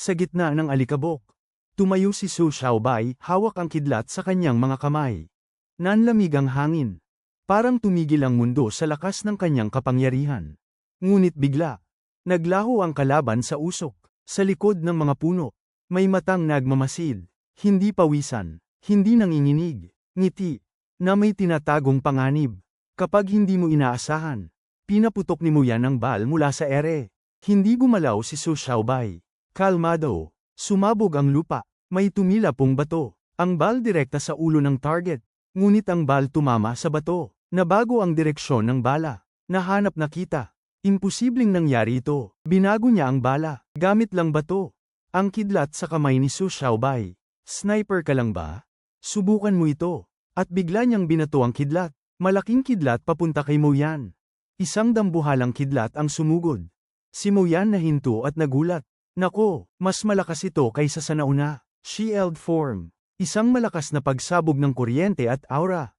Sa gitna ng alikabok, tumayo si Su Xiaobai, hawak ang kidlat sa kanyang mga kamay. Nanlamig ang hangin. Parang tumigil ang mundo sa lakas ng kanyang kapangyarihan. Ngunit bigla, naglaho ang kalaban sa usok, sa likod ng mga puno. May matang nagmamasid, hindi pawisan, hindi nanginginig, ngiti, na may tinatagong panganib. Kapag hindi mo inaasahan, pinaputok ni mo yan ang bal mula sa ere. Hindi gumalaw si Su Xiaobai. Kalmado. Sumabog ang lupa. May tumila pong bato. Ang bal direkta sa ulo ng target. Ngunit ang bal tumama sa bato. Nabago ang direksyon ng bala. Nahanap na kita. Imposibleng nangyari ito. Binago niya ang bala. Gamit lang bato. Ang kidlat sa kamay ni Su Xiaobai. Sniper ka lang ba? Subukan mo ito. At bigla niyang binato ang kidlat. Malaking kidlat papunta kay Moyan. Isang dambuhalang kidlat ang sumugod. Si Moyan nahinto at nagulat. Nako, mas malakas ito kaysa sa nauna. Shield form. Isang malakas na pagsabog ng kuryente at aura.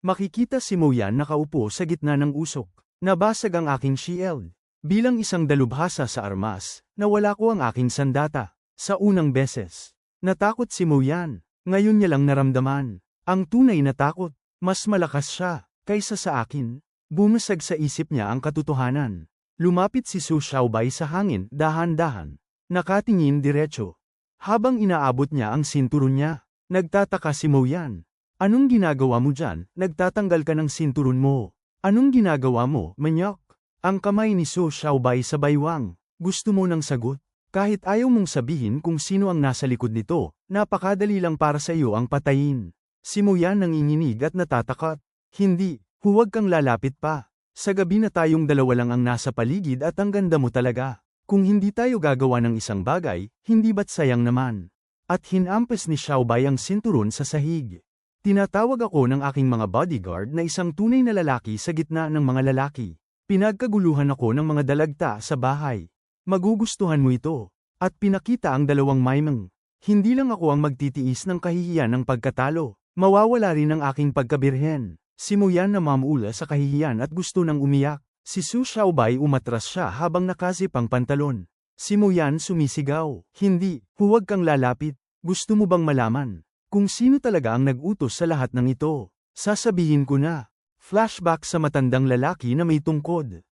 Makikita si Moyan nakaupo sa gitna ng usok. Nabasag ang aking shield. Bilang isang dalubhasa sa armas, nawala ko ang aking sandata. Sa unang beses. Natakot si Moyan. Ngayon niya lang naramdaman. Ang tunay na takot. Mas malakas siya, kaysa sa akin. Bumasag sa isip niya ang katotohanan. Lumapit si Su Xiaobai sa hangin, dahan-dahan. Nakatingin diretso. Habang inaabot niya ang sinturon niya, nagtataka si Mo Yan. Anong ginagawa mo dyan? Nagtatanggal ka ng sinturon mo. Anong ginagawa mo, manyak? Ang kamay ni Su Xiaobai sa baywang. Gusto mo ng sagot? Kahit ayaw mong sabihin kung sino ang nasa likod nito, napakadali lang para sa iyo ang patayin. Si Muyan nanginginig at natatakot. Hindi, huwag kang lalapit pa. Sa gabi na tayong dalawa lang ang nasa paligid at ang ganda mo talaga. Kung hindi tayo gagawa ng isang bagay, hindi ba't sayang naman? At hinampes ni Xiaobay ang sinturon sa sahig. Tinatawag ako ng aking mga bodyguard na isang tunay na lalaki sa gitna ng mga lalaki. Pinagkaguluhan ako ng mga dalagta sa bahay. Magugustuhan mo ito. At pinakita ang dalawang maimang. Hindi lang ako ang magtitiis ng kahihiyan ng pagkatalo. Mawawala rin ang aking pagkabirhen. Si Muyan na mamula sa kahihiyan at gusto nang umiyak. Si Su Xiaobay umatras siya habang nakasip ang pantalon. Si Muyan sumisigaw. Hindi, huwag kang lalapit. Gusto mo bang malaman? Kung sino talaga ang nag-utos sa lahat ng ito? Sasabihin ko na. Flashback sa matandang lalaki na may tungkod.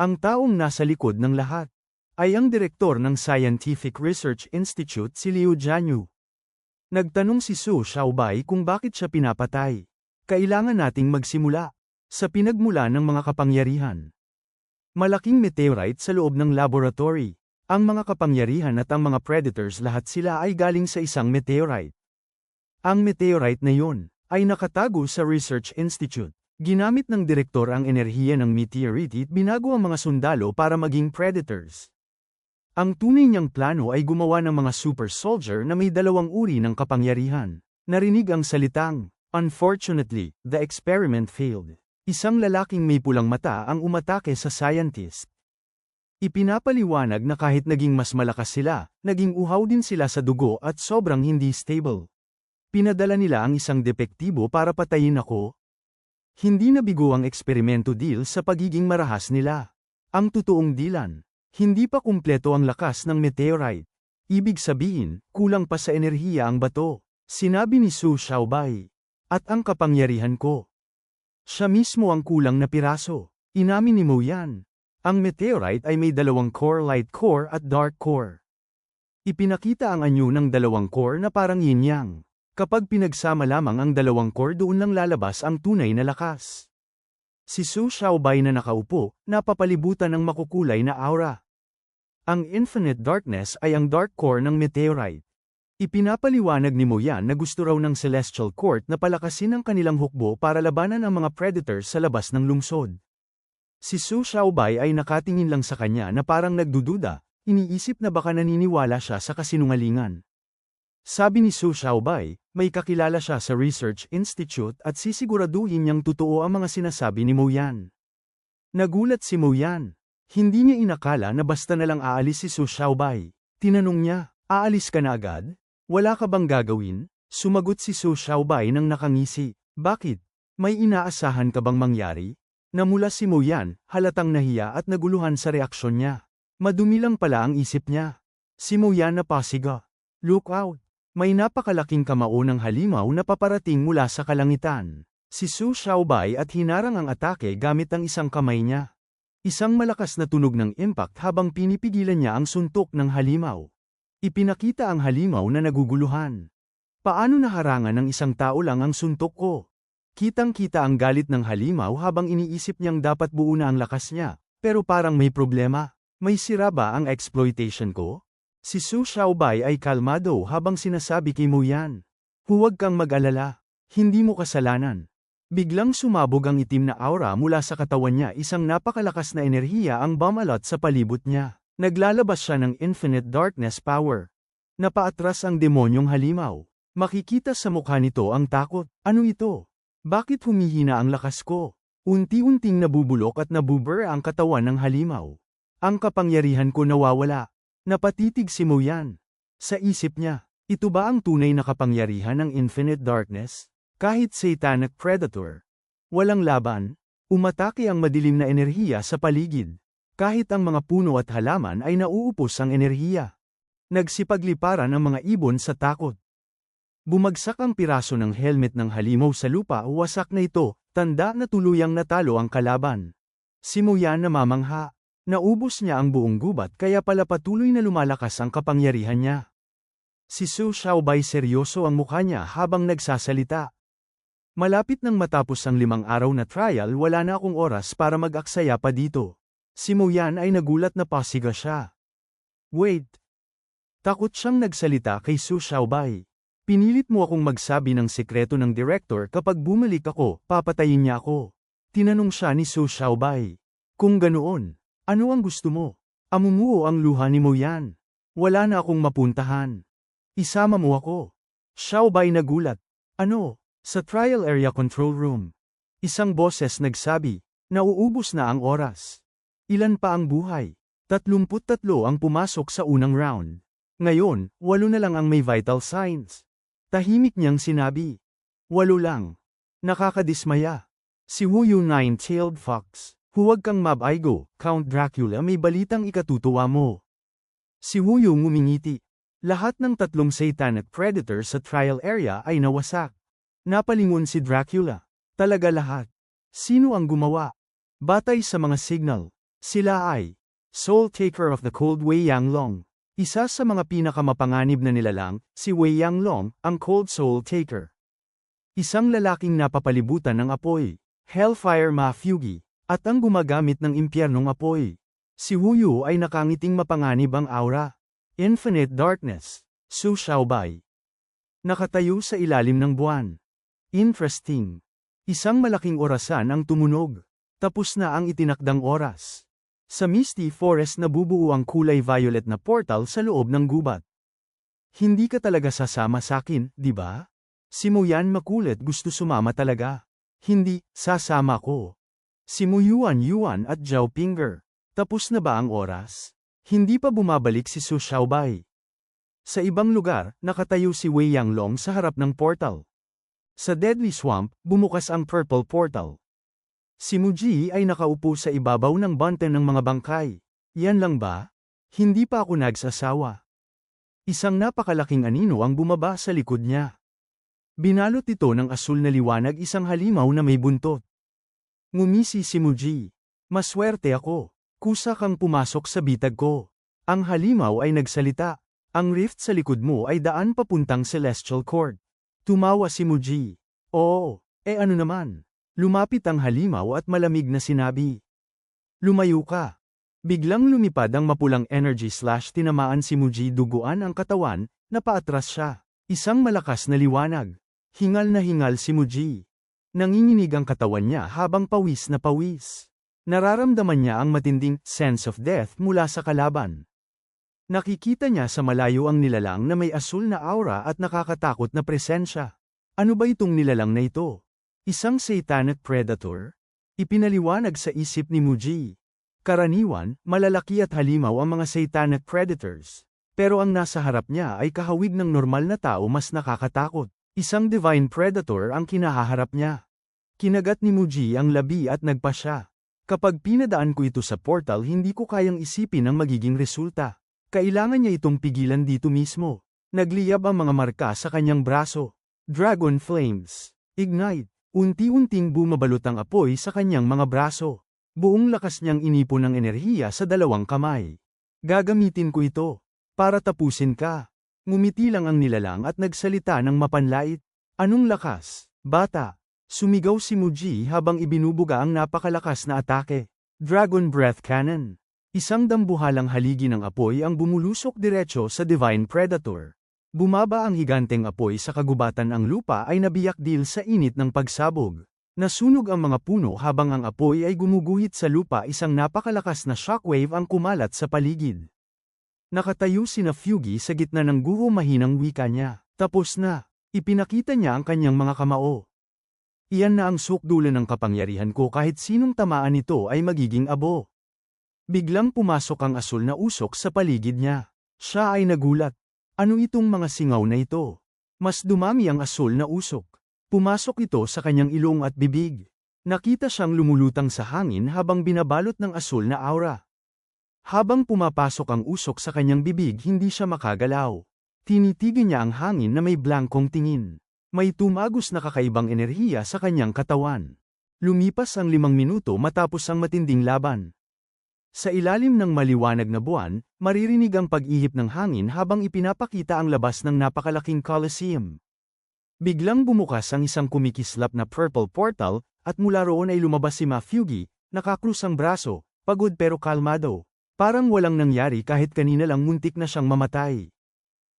Ang taong nasa likod ng lahat ay ang direktor ng Scientific Research Institute si Liu Jianyu. Nagtanong si Su Xiaobai kung bakit siya pinapatay. Kailangan nating magsimula sa pinagmula ng mga kapangyarihan. Malaking meteorite sa loob ng laboratory. Ang mga kapangyarihan at ang mga predators lahat sila ay galing sa isang meteorite. Ang meteorite na yun ay nakatago sa Research Institute. Ginamit ng direktor ang enerhiya ng meteorite at binago ang mga sundalo para maging predators. Ang tunay niyang plano ay gumawa ng mga super soldier na may dalawang uri ng kapangyarihan. Narinig ang salitang, Unfortunately, the experiment failed. Isang lalaking may pulang mata ang umatake sa scientist. Ipinapaliwanag na kahit naging mas malakas sila, naging uhaw din sila sa dugo at sobrang hindi stable. Pinadala nila ang isang depektibo para patayin ako. Hindi nabigo ang eksperimento deal sa pagiging marahas nila. Ang totoong dilan, hindi pa kumpleto ang lakas ng meteorite. Ibig sabihin, kulang pa sa enerhiya ang bato. Sinabi ni Su Xiaobai. At ang kapangyarihan ko. Siya mismo ang kulang na piraso. Inamin ni Mo yan. Ang meteorite ay may dalawang core light core at dark core. Ipinakita ang anyo ng dalawang core na parang yin-yang. Kapag pinagsama lamang ang dalawang core doon lang lalabas ang tunay na lakas. Si Su Xiaobai na nakaupo, napapalibutan ng makukulay na aura. Ang infinite darkness ay ang dark core ng meteorite. Ipinapaliwanag ni Moyan na gusto raw ng Celestial Court na palakasin ang kanilang hukbo para labanan ang mga predators sa labas ng lungsod. Si Su Xiaobai ay nakatingin lang sa kanya na parang nagdududa, iniisip na baka naniniwala siya sa kasinungalingan. Sabi ni Su Xiaobai, may kakilala siya sa Research Institute at sisiguraduhin niyang totoo ang mga sinasabi ni Mo Yan. Nagulat si Mo Yan. Hindi niya inakala na basta na lang aalis si Su Xiaobai. Tinanong niya, aalis ka na agad? Wala ka bang gagawin? Sumagot si Su Xiaobai nang nakangisi. Bakit? May inaasahan ka bang mangyari? Namula si Mo Yan, halatang nahiya at naguluhan sa reaksyon niya. Madumi lang pala ang isip niya. Si Muyan na pasiga. Look out! May napakalaking kamao ng halimaw na paparating mula sa kalangitan. Si Su Xiaobai at hinarang ang atake gamit ang isang kamay niya. Isang malakas na tunog ng impact habang pinipigilan niya ang suntok ng halimaw. Ipinakita ang halimaw na naguguluhan. Paano naharangan ng isang tao lang ang suntok ko? Kitang-kita ang galit ng halimaw habang iniisip niyang dapat buo na ang lakas niya, pero parang may problema. May sira ba ang exploitation ko? Si Su Xiaobai ay kalmado habang sinasabi kay Muyan. Huwag kang mag-alala. Hindi mo kasalanan. Biglang sumabog ang itim na aura mula sa katawan niya isang napakalakas na enerhiya ang bumalot sa palibot niya. Naglalabas siya ng infinite darkness power. Napaatras ang demonyong halimaw. Makikita sa mukha nito ang takot. Ano ito? Bakit humihina ang lakas ko? Unti-unting nabubulok at nabuber ang katawan ng halimaw. Ang kapangyarihan ko nawawala. Napatitig si Muyan. Sa isip niya, ito ba ang tunay na kapangyarihan ng infinite darkness? Kahit satanic predator. Walang laban, umatake ang madilim na enerhiya sa paligid. Kahit ang mga puno at halaman ay nauupos ang enerhiya. Nagsipagliparan ang mga ibon sa takot. Bumagsak ang piraso ng helmet ng halimaw sa lupa wasak na ito, tanda na tuluyang natalo ang kalaban. Si Muyan namamangha. Naubos niya ang buong gubat kaya pala patuloy na lumalakas ang kapangyarihan niya. Si Su Xiaobay seryoso ang mukha niya habang nagsasalita. Malapit nang matapos ang limang araw na trial wala na akong oras para mag-aksaya pa dito. Si Muyan ay nagulat na pasiga siya. Wait. Takot siyang nagsalita kay Su Xiaobay. Pinilit mo akong magsabi ng sekreto ng director kapag bumalik ako, papatayin niya ako. Tinanong siya ni Su Xiaobay. Kung ganoon, ano ang gusto mo? Amumuo ang luha ni mo yan. Wala na akong mapuntahan. Isama mo ako. Xiaobay nagulat. Ano? Sa trial area control room. Isang boses nagsabi, nauubos na ang oras. Ilan pa ang buhay? 33 ang pumasok sa unang round. Ngayon, walo na lang ang may vital signs. Tahimik niyang sinabi. Walo lang. Nakakadismaya. Si Wu Yu Nine-Tailed Fox. Huwag kang mabaigo, Count Dracula may balitang ikatutuwa mo. Si Wuyong ngumingiti. Lahat ng tatlong satanic predator sa trial area ay nawasak. Napalingon si Dracula. Talaga lahat. Sino ang gumawa? Batay sa mga signal. Sila ay Soul Taker of the Cold Wei Yanglong. Isa sa mga pinakamapanganib na nilalang, si Wei Yanglong, ang Cold Soul Taker. Isang lalaking napapalibutan ng apoy. Hellfire Mafugi. At ang gumagamit ng impyernong apoy. Si Huyu ay nakangiting mapanganib ang aura. Infinite Darkness. Su Xiaobai. Nakatayo sa ilalim ng buwan. Interesting. Isang malaking orasan ang tumunog. Tapos na ang itinakdang oras. Sa Misty Forest nabubuo ang kulay violet na portal sa loob ng gubat. Hindi ka talaga sasama sa akin, di ba? Si Muyan makulit gusto sumama talaga. Hindi, sasama ko. Si Muyuan Yuan at Zhao Pinger. Tapos na ba ang oras? Hindi pa bumabalik si Su Xiaobai. Sa ibang lugar, nakatayo si Wei Yanglong sa harap ng portal. Sa Deadly Swamp, bumukas ang Purple Portal. Si Muji ay nakaupo sa ibabaw ng bante ng mga bangkay. Yan lang ba? Hindi pa ako nagsasawa. Isang napakalaking anino ang bumaba sa likod niya. Binalot ito ng asul na liwanag isang halimaw na may buntot. Ngumisi si Muji. Maswerte ako. Kusa kang pumasok sa bitag ko. Ang halimaw ay nagsalita. Ang rift sa likod mo ay daan papuntang Celestial Court. Tumawa si Muji. Oo, eh ano naman. Lumapit ang halimaw at malamig na sinabi. Lumayo ka. Biglang lumipad ang mapulang energy slash tinamaan si Muji duguan ang katawan, napaatras siya. Isang malakas na liwanag. Hingal na hingal si Muji. Nanginginig ang katawan niya habang pawis na pawis. Nararamdaman niya ang matinding sense of death mula sa kalaban. Nakikita niya sa malayo ang nilalang na may asul na aura at nakakatakot na presensya. Ano ba itong nilalang na ito? Isang satanic predator? Ipinaliwanag sa isip ni Muji. Karaniwan, malalaki at halimaw ang mga satanic predators. Pero ang nasa harap niya ay kahawig ng normal na tao mas nakakatakot. Isang divine predator ang kinahaharap niya. Kinagat ni Muji ang labi at nagpa siya. Kapag pinadaan ko ito sa portal hindi ko kayang isipin ang magiging resulta. Kailangan niya itong pigilan dito mismo. Nagliyab ang mga marka sa kanyang braso. Dragon Flames. Ignite. Unti-unting bumabalot ang apoy sa kanyang mga braso. Buong lakas niyang inipon ng enerhiya sa dalawang kamay. Gagamitin ko ito. Para tapusin ka. Ngumiti lang ang nilalang at nagsalita ng mapanlait. Anong lakas? Bata. Sumigaw si Muji habang ibinubuga ang napakalakas na atake. Dragon Breath Cannon. Isang dambuhalang haligi ng apoy ang bumulusok diretso sa Divine Predator. Bumaba ang higanteng apoy sa kagubatan ang lupa ay nabiyak dil sa init ng pagsabog. Nasunog ang mga puno habang ang apoy ay gumuguhit sa lupa isang napakalakas na shockwave ang kumalat sa paligid. Nakatayo si na Fugi sa gitna ng guho mahinang wika niya. Tapos na. Ipinakita niya ang kanyang mga kamao. Iyan na ang sukdulan ng kapangyarihan ko kahit sinong tamaan nito ay magiging abo. Biglang pumasok ang asul na usok sa paligid niya. Siya ay nagulat. Ano itong mga singaw na ito? Mas dumami ang asul na usok. Pumasok ito sa kanyang ilong at bibig. Nakita siyang lumulutang sa hangin habang binabalot ng asul na aura. Habang pumapasok ang usok sa kanyang bibig hindi siya makagalaw. Tinitigan niya ang hangin na may blankong tingin. May tumagos na kakaibang enerhiya sa kanyang katawan. Lumipas ang limang minuto matapos ang matinding laban. Sa ilalim ng maliwanag na buwan, maririnig ang pag-ihip ng hangin habang ipinapakita ang labas ng napakalaking coliseum. Biglang bumukas ang isang kumikislap na purple portal, at mula roon ay lumabas si Mafugi, nakakrus ang braso, pagod pero kalmado. Parang walang nangyari kahit kanina lang muntik na siyang mamatay.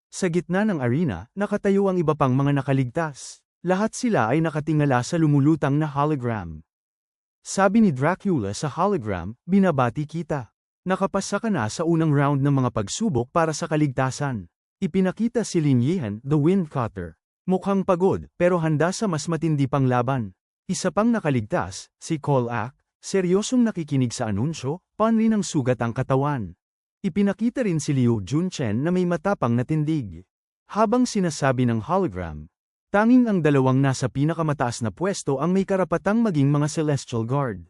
Sa gitna ng arena, nakatayo ang iba pang mga nakaligtas. Lahat sila ay nakatingala sa lumulutang na hologram. Sabi ni Dracula sa hologram, binabati kita. Nakapasa ka na sa unang round ng mga pagsubok para sa kaligtasan. Ipinakita si Lin Yihan, the Wind Cutter. Mukhang pagod, pero handa sa mas matindi pang laban. Isa pang nakaligtas, si Cole Ak, seryosong nakikinig sa anunsyo, panli ng sugat ang katawan. Ipinakita rin si Liu Junchen na may matapang na tindig. Habang sinasabi ng hologram, tanging ang dalawang nasa pinakamataas na pwesto ang may karapatang maging mga Celestial Guard.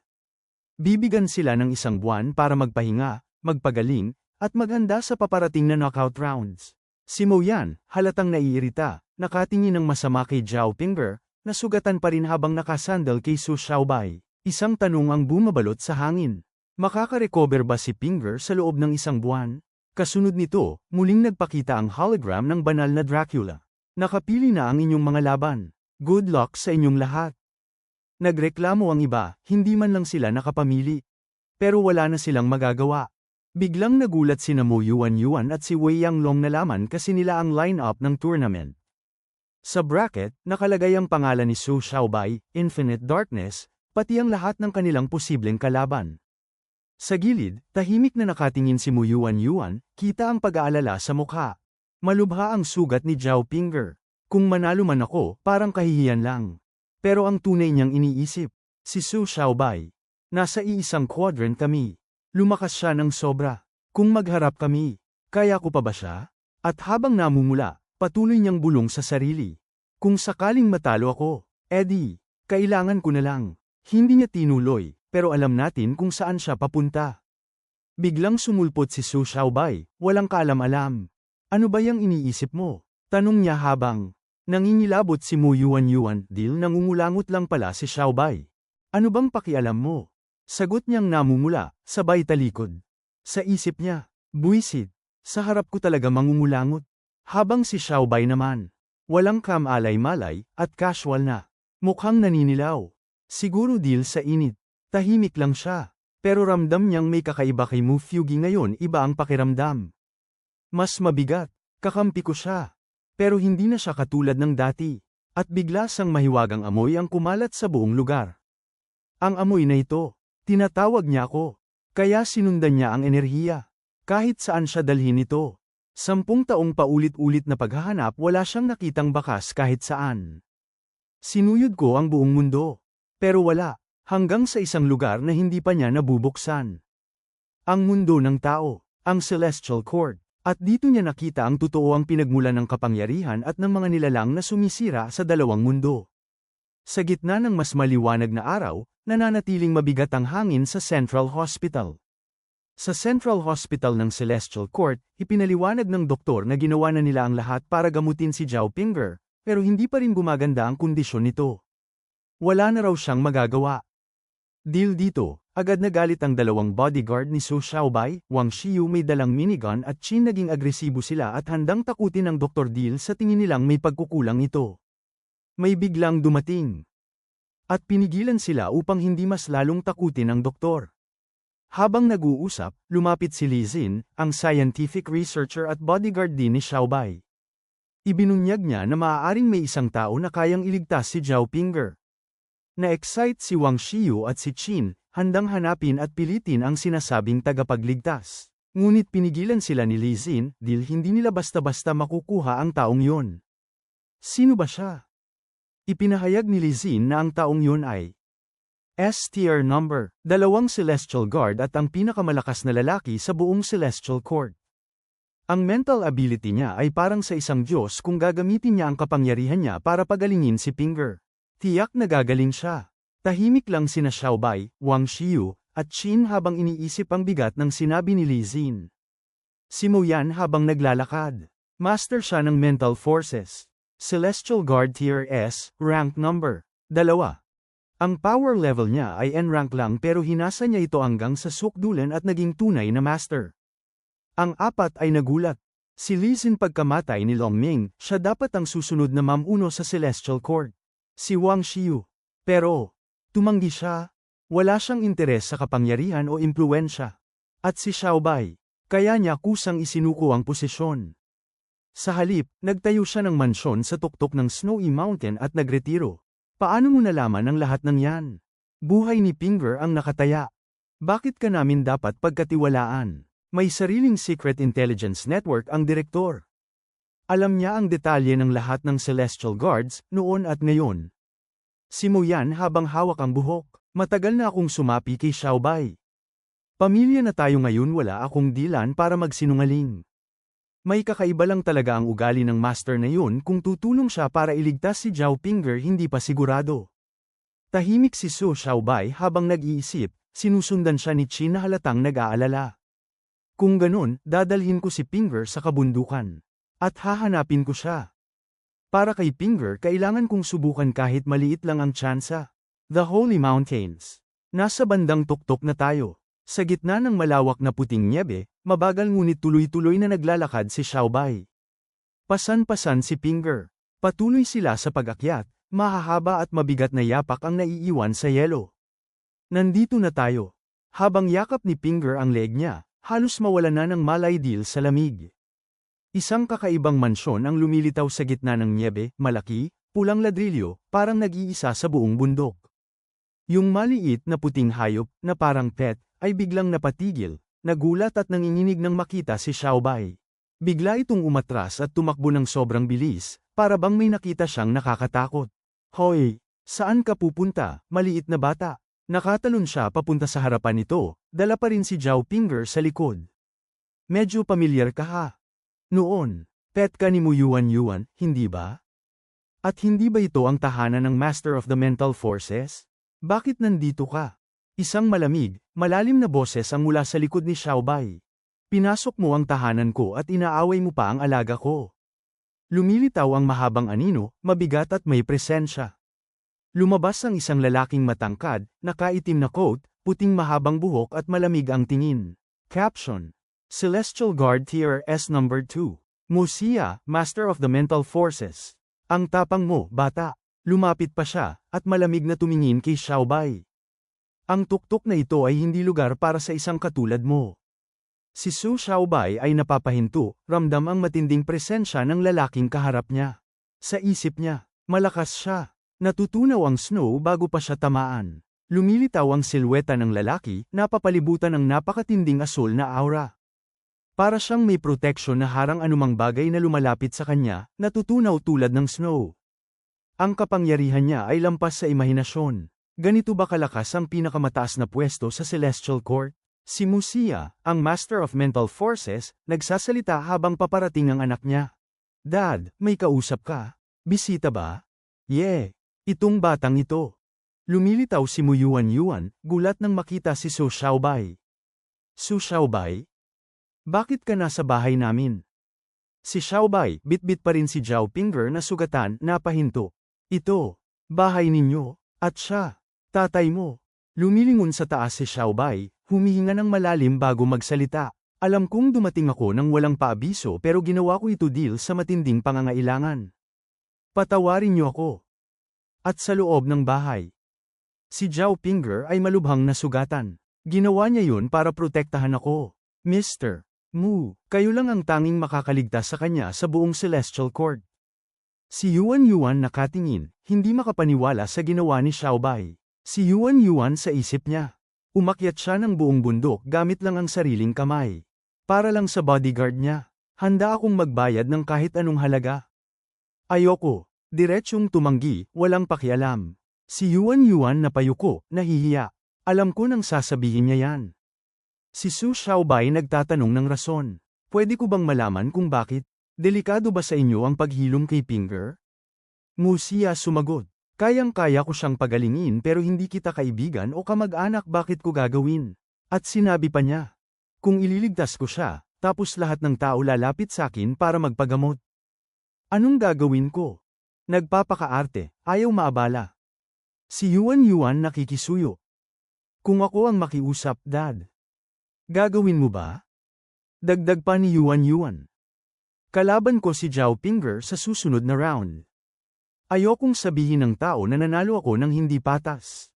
Bibigan sila ng isang buwan para magpahinga, magpagaling, at maghanda sa paparating na knockout rounds. Si Mo Yan, halatang naiirita, nakatingin ng masama kay Zhao Pinger, nasugatan pa rin habang nakasandal kay Su Xiaobai. Isang tanong ang bumabalot sa hangin. Makaka-recover ba si Pinger sa loob ng isang buwan? Kasunod nito, muling nagpakita ang hologram ng banal na Dracula. Nakapili na ang inyong mga laban. Good luck sa inyong lahat. Nagreklamo ang iba, hindi man lang sila nakapamili. Pero wala na silang magagawa. Biglang nagulat si Mo Yuan Yuan at si Wei Yang Long nalaman kasi nila ang line-up ng tournament. Sa bracket, nakalagay ang pangalan ni Su Xiaobai, Infinite Darkness, pati ang lahat ng kanilang posibleng kalaban. Sa gilid, tahimik na nakatingin si Muyuan Yuan, kita ang pag-aalala sa mukha. Malubha ang sugat ni Zhao Pinger. Kung manalo man ako, parang kahihiyan lang. Pero ang tunay niyang iniisip, si Su Xiaobai. Nasa iisang quadrant kami. Lumakas siya ng sobra. Kung magharap kami, kaya ko pa ba siya? At habang namumula, patuloy niyang bulong sa sarili. Kung sakaling matalo ako, Eddie, kailangan ko na lang. Hindi niya tinuloy, pero alam natin kung saan siya papunta. Biglang sumulpot si Su Xiaobai, walang kaalam-alam. Ano ba yung iniisip mo? Tanong niya habang nangingilabot si Mu Yuan Yuan, dil nangungulangot lang pala si Xiaobai. Ano bang pakialam mo? Sagot niyang namumula, sabay talikod. Sa isip niya, buwisit, sa harap ko talaga mangungulangot. Habang si Xiaobai naman, walang kamalay-malay, at casual na. Mukhang naninilaw. Siguro deal sa init. Tahimik lang siya. Pero ramdam niyang may kakaiba kay Mufyugi ngayon iba ang pakiramdam. Mas mabigat, kakampi ko siya. Pero hindi na siya katulad ng dati. At bigla sang mahiwagang amoy ang kumalat sa buong lugar. Ang amoy na ito, tinatawag niya ako. Kaya sinundan niya ang enerhiya. Kahit saan siya dalhin ito. Sampung taong paulit-ulit na paghahanap wala siyang nakitang bakas kahit saan. Sinuyod ko ang buong mundo. Pero wala, hanggang sa isang lugar na hindi pa niya nabubuksan. Ang mundo ng tao, ang Celestial Court, at dito niya nakita ang totoo ang pinagmulan ng kapangyarihan at ng mga nilalang na sumisira sa dalawang mundo. Sa gitna ng mas maliwanag na araw, nananatiling mabigat ang hangin sa Central Hospital. Sa Central Hospital ng Celestial Court, ipinaliwanag ng doktor na ginawa na nila ang lahat para gamutin si Zhao Pinger, pero hindi pa rin gumaganda ang kondisyon nito. Wala na raw siyang magagawa. Deal dito, agad nagalit ang dalawang bodyguard ni Su Xiaobai, Wang Xiu may dalang minigun at Chin naging agresibo sila at handang takutin ng Dr. Deal sa tingin nilang may pagkukulang ito. May biglang dumating. At pinigilan sila upang hindi mas lalong takutin ang doktor. Habang nag-uusap, lumapit si Li Xin, ang scientific researcher at bodyguard din ni Xiaobai. Ibinunyag niya na maaaring may isang tao na kayang iligtas si Zhao Pinger. Na-excite si Wang Xiu at si Qin, handang hanapin at pilitin ang sinasabing tagapagligtas. Ngunit pinigilan sila ni Li Xin, dil hindi nila basta-basta makukuha ang taong yon. Sino ba siya? Ipinahayag ni Li Xin na ang taong yon ay S-tier number, dalawang Celestial Guard at ang pinakamalakas na lalaki sa buong Celestial Court. Ang mental ability niya ay parang sa isang Diyos kung gagamitin niya ang kapangyarihan niya para pagalingin si Pinger. Tiyak na gagaling siya. Tahimik lang sina Xiaobai, Wang Xiu, at Qin habang iniisip ang bigat ng sinabi ni Li Xin. Si Mo Yan habang naglalakad. Master siya ng mental forces. Celestial Guard Tier S, rank number. Dalawa. Ang power level niya ay N-rank lang pero hinasa niya ito hanggang sa sukdulan at naging tunay na master. Ang apat ay nagulat. Si Li Xin pagkamatay ni Long Ming, siya dapat ang susunod na mamuno sa Celestial Court. Si Wang Xiu. Pero, tumanggi siya. Wala siyang interes sa kapangyarihan o impluensya. At si Xiaobai, kaya niya kusang isinuko ang posisyon. Sa halip, nagtayo siya ng mansyon sa tuktok ng Snowy Mountain at nagretiro. Paano mo nalaman ang lahat ng yan? Buhay ni Pinger ang nakataya. Bakit ka namin dapat pagkatiwalaan? May sariling secret intelligence network ang direktor. Alam niya ang detalye ng lahat ng Celestial Guards, noon at ngayon. Si Mo Yan habang hawak ang buhok, matagal na akong sumapi kay Xiaobai. Pamilya na tayo ngayon wala akong dilan para magsinungaling. May kakaiba lang talaga ang ugali ng master na yun kung tutulong siya para iligtas si Zhao Pinger hindi pa sigurado. Tahimik si Su Xiaobai habang nag-iisip, sinusundan siya ni Qin na halatang nag-aalala. Kung ganun, dadalhin ko si Pinger sa kabundukan. At hahanapin ko siya. Para kay Pinger kailangan kong subukan kahit maliit lang ang tsansa. The Holy Mountains. Nasa bandang tuktok na tayo. Sa gitna ng malawak na puting niebe, mabagal ngunit tuloy-tuloy na naglalakad si Xiaobai. Pasan-pasan si Pinger. Patuloy sila sa pag-akyat, mahahaba at mabigat na yapak ang naiiwan sa yelo. Nandito na tayo. Habang yakap ni Pinger ang leg niya, halos mawala na ng malay deal sa lamig. Isang kakaibang mansyon ang lumilitaw sa gitna ng niebe, malaki, pulang ladrilyo, parang nag-iisa sa buong bundok. Yung maliit na puting hayop, na parang pet, ay biglang napatigil, nagulat at nanginginig nang makita si Xiaobai. Bigla itong umatras at tumakbo ng sobrang bilis, para bang may nakita siyang nakakatakot. Hoy, saan ka pupunta, maliit na bata? Nakatalon siya papunta sa harapan nito, dala pa rin si Zhao Pinger sa likod. Medyo pamilyar ka ha. Noon, pet ka ni Muyuan Yuan, hindi ba? At hindi ba ito ang tahanan ng Master of the Mental Forces? Bakit nandito ka? Isang malamig, malalim na boses ang mula sa likod ni Xiaobai. Pinasok mo ang tahanan ko at inaaway mo pa ang alaga ko. Lumilitaw ang mahabang anino, mabigat at may presensya. Lumabas ang isang lalaking matangkad, nakaitim na coat, puting mahabang buhok at malamig ang tingin. Caption. Celestial Guard Tier S Number 2. Musia, Master of the Mental Forces. Ang tapang mo, bata. Lumapit pa siya, at malamig na tumingin kay Xiaobai. Ang tuktok na ito ay hindi lugar para sa isang katulad mo. Si Su Xiaobai ay napapahinto, ramdam ang matinding presensya ng lalaking kaharap niya. Sa isip niya, malakas siya. Natutunaw ang snow bago pa siya tamaan. Lumilitaw ang silweta ng lalaki, napapalibutan ng napakatinding asul na aura. Para siyang may protection na harang anumang bagay na lumalapit sa kanya, natutunaw tulad ng snow. Ang kapangyarihan niya ay lampas sa imahinasyon. Ganito ba kalakas ang pinakamataas na pwesto sa Celestial Court? Si Musia, ang Master of Mental Forces, nagsasalita habang paparating ang anak niya. Dad, may kausap ka? Bisita ba? Yeah, itong batang ito. Lumilitaw si Muyuan Yuan, gulat nang makita si So Xiaobai. Su Xiaobai? Bakit ka nasa bahay namin? Si Xiaobai, bitbit pa rin si Zhao Pinger na sugatan, napahinto. Ito, bahay ninyo, at siya, tatay mo. Lumilingon sa taas si Xiaobai, humihinga ng malalim bago magsalita. Alam kong dumating ako ng walang paabiso pero ginawa ko ito deal sa matinding pangangailangan. Patawarin niyo ako. At sa loob ng bahay. Si Zhao Pinger ay malubhang nasugatan. Ginawa niya yun para protektahan ako. Mr. Mu, kayo lang ang tanging makakaligtas sa kanya sa buong Celestial Court. Si Yuan Yuan nakatingin, hindi makapaniwala sa ginawa ni Xiaobai. Si Yuan Yuan sa isip niya. Umakyat siya ng buong bundok gamit lang ang sariling kamay. Para lang sa bodyguard niya. Handa akong magbayad ng kahit anong halaga. Ayoko. Diretsyong tumanggi, walang pakialam. Si Yuan Yuan napayuko, nahihiya. Alam ko nang sasabihin niya yan. Si Su Xiaobai nagtatanong ng rason. Pwede ko bang malaman kung bakit? Delikado ba sa inyo ang paghilom kay Pinger? Musia sumagot. Kayang-kaya ko siyang pagalingin pero hindi kita kaibigan o kamag-anak bakit ko gagawin? At sinabi pa niya. Kung ililigtas ko siya, tapos lahat ng tao lalapit sa akin para magpagamot. Anong gagawin ko? Nagpapakaarte, ayaw maabala. Si Yuan Yuan nakikisuyo. Kung ako ang makiusap, Dad. Gagawin mo ba? Dagdag pa ni Yuan Yuan. Kalaban ko si Zhao Pinger sa susunod na round. Ayokong sabihin ng tao na nanalo ako ng hindi patas.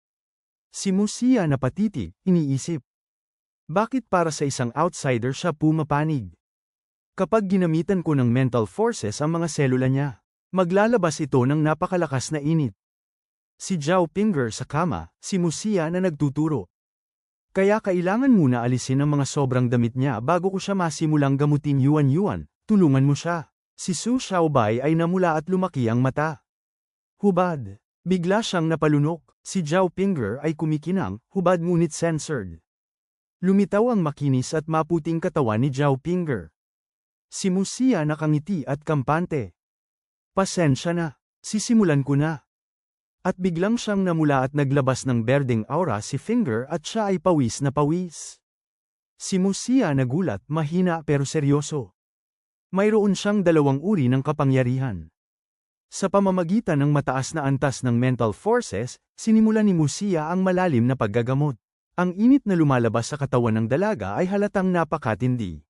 Si Musia na patitig, iniisip. Bakit para sa isang outsider siya pumapanig? Kapag ginamitan ko ng mental forces ang mga selula niya, maglalabas ito ng napakalakas na init. Si Zhao Pinger sa kama, si Musia na nagtuturo. Kaya kailangan muna alisin ang mga sobrang damit niya bago ko siya masimulang gamutin yuan-yuan, tulungan mo siya. Si Su Xiaobai ay namula at lumaki ang mata. Hubad. Bigla siyang napalunok, si Zhao Pinger ay kumikinang, hubad ngunit censored. Lumitaw ang makinis at maputing katawan ni Zhao Pinger. Si Musia nakangiti at kampante. Pasensya na, sisimulan ko na. At biglang siyang namula at naglabas ng berdeng aura si Finger at siya ay pawis na pawis. Si Musia nagulat, mahina pero seryoso. Mayroon siyang dalawang uri ng kapangyarihan. Sa pamamagitan ng mataas na antas ng mental forces, sinimula ni Musia ang malalim na paggagamot. Ang init na lumalabas sa katawan ng dalaga ay halatang napakatindi.